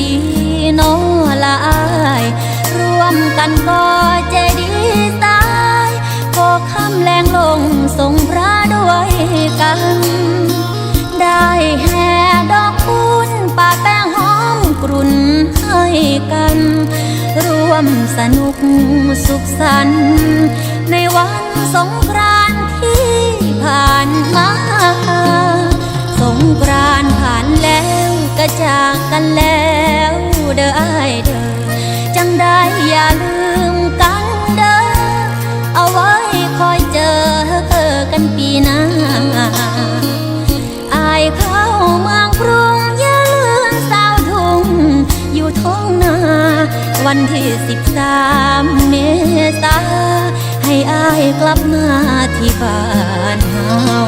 ดีโนละอายร่วมกันก็ใจดีสายโคคำแรงลงทรงพระด้วยกัน ได้แห่ดอกคุณป่าแป้งหอมกรุ่นให้กัน ร่วมสนุกสุขสันต์ ก็จากกันแล้วเด้ออ้ายเด้อจังได้อย่าลืมกันเด้อเอาไว้คอยเจอกันปีหน้าอายเข้าเมืองกรุงอย่าลืมสาวทุ่งอยู่ท้องนา วันที่สิบสามเมษาให้อายกลับมาที่บ้านเฮา